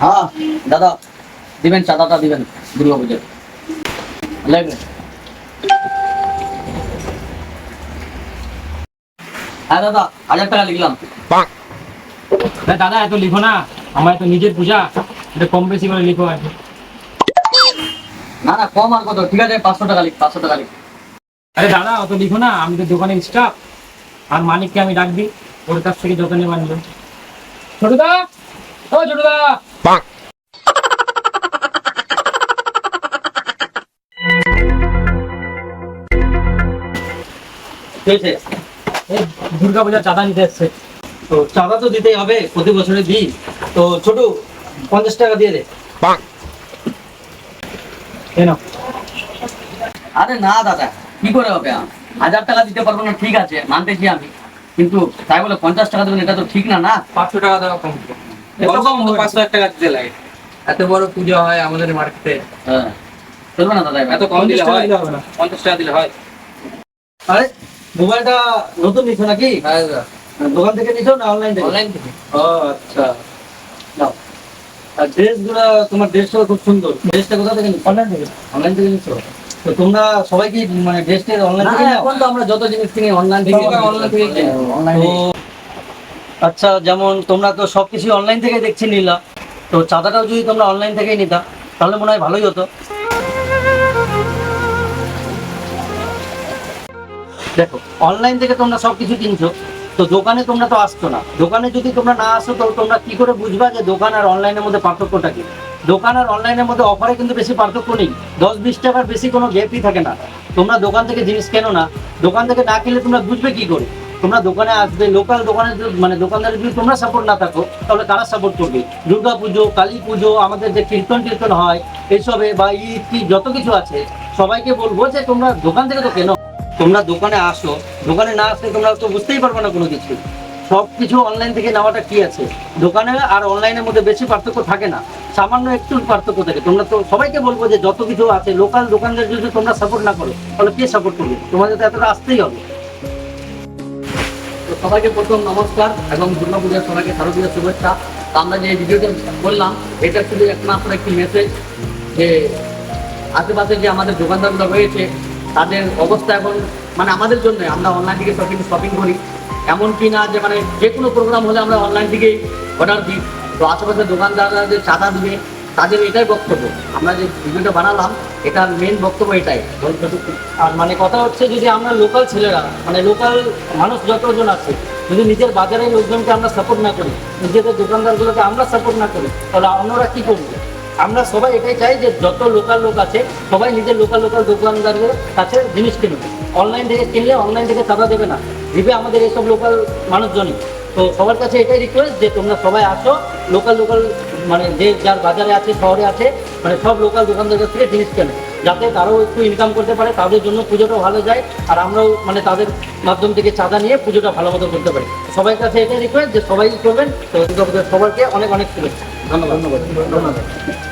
হ্যাঁ দাদা দিবেন চাঁদাটা দিবেন দুর্গা পুজোর লাগবে? হ্যাঁ দাদা হাজার টাকা লিখলাম। দাদা এত লিখো না আমার তো নিজের পূজা এটা কম বেশি করে লিখো আর। না না কম আর কত? ঠিক আছে পাঁচশো টাকা লিখ পাঁচশো টাকা লিখ। আরে দাদা অত লিখো না আমি তো দোকানে স্টাফ আর মালিককে আমি ডাকবি ওর কাছ থেকে যত নেবার নিলাম ছোটদা ও ছোটদা! ঠিক আছে এই দুর্গা পূজার চাঁদা নিতে এসছে। তো চাঁদা তো দিতেই হবে প্রতি বছরে দিই। তো ছোট পঞ্চাশ টাকা দিয়ে দে। কেন আরে না দাদা কি করে হবে হাজার টাকা দিতে পারব না ঠিক আছে মানতেছি আমি। কিন্তু তাই বলে পঞ্চাশ টাকা দেবেন এটা তো ঠিক না না? পাঁচশো টাকা দেওয়া কম? পাঁচশো টাকা দিতে লাগে। এত বড় পুজো হয় আমাদের মার্কেটে। হ্যাঁ। চলবে না দাদা এত কম দিলে হয়। দিলে হবে না। পঞ্চাশ টাকা দিলে হয়। আরে মোবাইলটা নতুন নিছো নাকি? হ্যাঁ দাদা। দোকান থেকে নিছো না অনলাইন থেকে? অনলাইন থেকে। ও আচ্ছা। নাও। আর ড্রেসগুলো তোমার ড্রেসটা খুব সুন্দর। ড্রেসটা কোথা থেকে নিছো? অনলাইন থেকে। অনলাইন থেকে নিছো? তো তোমরা সবাই কি মানে ড্রেসটা অনলাইন থেকে এখন তো আমরা যত জিনিস কিনি অনলাইন থেকে বেশিরভাগ online অনলাইন আচ্ছা যেমন তোমরা তো সবকিছু অনলাইন থেকে দেখছি নিলা। তো চাঁদাটাও যদি তোমরা অনলাইন থেকেই নিতা, তাহলে মনে হয় ভালোই হতো। দেখো অনলাইন থেকে তোমরা সবকিছু কিনছো, তো দোকানে তোমরা তো আসছো না। দোকানে যদি তোমরা না আসো তো তোমরা কি করে বুঝবা যে দোকান আর অনলাইনের মধ্যে পার্থক্যটা কি? দোকান আর অনলাইনের মধ্যে অফারে কিন্তু বেশি পার্থক্য নেই। দশ বিশ টাকার বেশি কোনো গ্যাপই থাকে না। তোমরা দোকান থেকে জিনিস কেনো না? দোকান থেকে না কিনলে তোমরা বুঝবে কি করে? তোমরা দোকানে আসবে লোকাল দোকানে মানে দোকানদার যদি তোমরা সাপোর্ট না থাকো, তাহলে কারা সাপোর্ট করবে? দুর্গা পুজো, কালী পুজো, আমাদের যে কীর্তন টীর্তন হয় এইসবে বা ঈদ কি যত কিছু আছে, সবাইকে বলব যে তোমরা দোকান থেকে তো কেন? তোমরা দোকানে আসো, দোকানে না আসলে তোমরা তো বুঝতেই পারবে না কোনো কিছু। সব কিছু অনলাইন থেকে নেওয়াটা কি আছে? দোকানে আর অনলাইনের মধ্যে বেশি পার্থক্য থাকে না। সামান্য একটু পার্থক্য থাকে। তোমরা তো সবাইকে বলব যে যত কিছু আছে লোকাল দোকানদের যদি তোমরা সাপোর্ট না করো, তাহলে কে সাপোর্ট করবে? তোমাদের তো এতটা আসতেই হবে। সবাইকে প্রথম নমস্কার এবং দুর্গা পূজার সবাইকে শারদীয় শুভেচ্ছা। আমরা যে ভিডিওটা বললাম, এটা শুধু একমাত্র একটি মেসেজ যে আশেপাশে যে আমাদের দোকানদারগুলো রয়েছে, তাদের অবস্থা এখন মানে আমাদের জন্য আমরা অনলাইন থেকে শপিং শপিং করি। এমন কি না যে মানে যে কোনো প্রোগ্রাম হলে আমরা অনলাইন থেকেই অর্ডার দিই। তো আশেপাশে দোকানদাররা যে চাঁদা দিবে তাদের এটাই বক্তব্য। আমরা যে ভিডিওটা বানালাম, এটার মেন বক্তব্য এটাই। আর মানে কথা হচ্ছে যদি আমরা লোকাল ছেলেরা মানে লোকাল মানুষ যতজন আছে, যদি নিজের বাজারের লোকজনকে আমরা সাপোর্ট না করি, নিজেদের দোকানদারগুলোকে আমরা সাপোর্ট না করি, তাহলে অন্যরা কী করবে? আমরা সবাই এটাই চাই যে, যত লোকাল লোক আছে, সবাই নিজের লোকাল লোকাল দোকানদারদের কাছে জিনিস কিনবে অনলাইন থেকে কিনলে অনলাইন থেকে চাঁদা দেবে না। দিবে আমাদের এইসব লোকাল মানুষজনই। তো সবার কাছে এটাই রিকোয়েস্ট যে, তোমরা সবাই আসো লোকাল লোকাল মানে যে যার বাজারে আছে, শহরে আছে মানে সব লোকাল দোকানদারদের থেকে জিনিস কেনে। যাতে তারাও একটু ইনকাম করতে পারে, তাদের জন্য পুজোটা ভালো যায়, আর আমরাও মানে তাদের মাধ্যম থেকে চাঁদা নিয়ে পুজোটা ভালো মতো করতে পারি। সবাই কাছে এটাই রিকোয়েস্ট যে সবাই করবেন, তো সবাইকে অনেক অনেক শুভেচ্ছা। ধন্যবাদ। ধন্যবাদ। ধন্যবাদ।